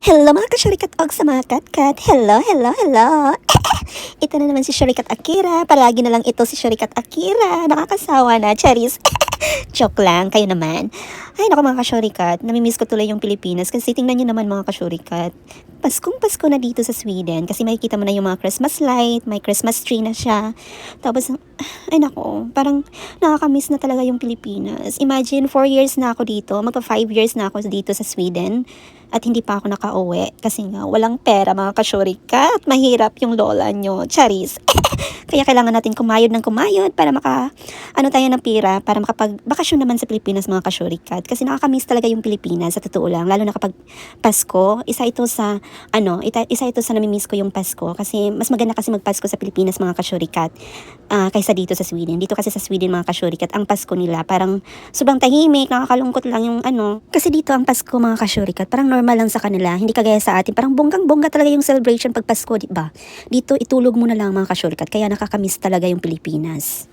Hello mga kasyurikat og sa mga katkat. Hello, hello, hello. ito na naman si Shurikat Akira. Palagi na lang ito si Shurikat Akira. Nakakasawa na, charis. Joke lang, kayo naman. Ay, naku mga kasyurikat. Namimiss ko tuloy yung Pilipinas kasi tingnan nyo naman mga kasyurikat. Paskong Pasko na dito sa Sweden kasi makikita mo na yung mga Christmas light, may Christmas tree na siya. Tapos, ay nako, parang nakakamiss na talaga yung Pilipinas. Imagine, 4 years na ako dito, magpa 5 years na ako dito sa Sweden at hindi pa ako nakauwi kasi nga walang pera mga kasyurikat. Mahirap yung lola nyo, charis. Kaya kailangan natin kumayod ng kumayod para maka, ano tayo ng pira, para makapag-bakasyon naman sa Pilipinas mga kasyurikat. Kasi nakakamiss talaga yung Pilipinas, sa totoo lang. Lalo na kapag Pasko, isa ito sa, ano, ita, isa ito sa namimiss ko yung Pasko. Kasi mas maganda kasi magpasko sa Pilipinas mga kasyurikat ah, kaysa dito sa Sweden. Dito kasi sa Sweden mga kasyurikat, ang Pasko nila parang sobrang tahimik, nakakalungkot lang yung ano. Kasi dito ang Pasko mga kasyurikat, parang normal lang sa kanila. Hindi kagaya sa atin, parang bonggang-bongga talaga yung celebration pag Pasko, di ba? Dito itulog mo na lang mga kasyurikat, kaya nakakamiss talaga yung Pilipinas.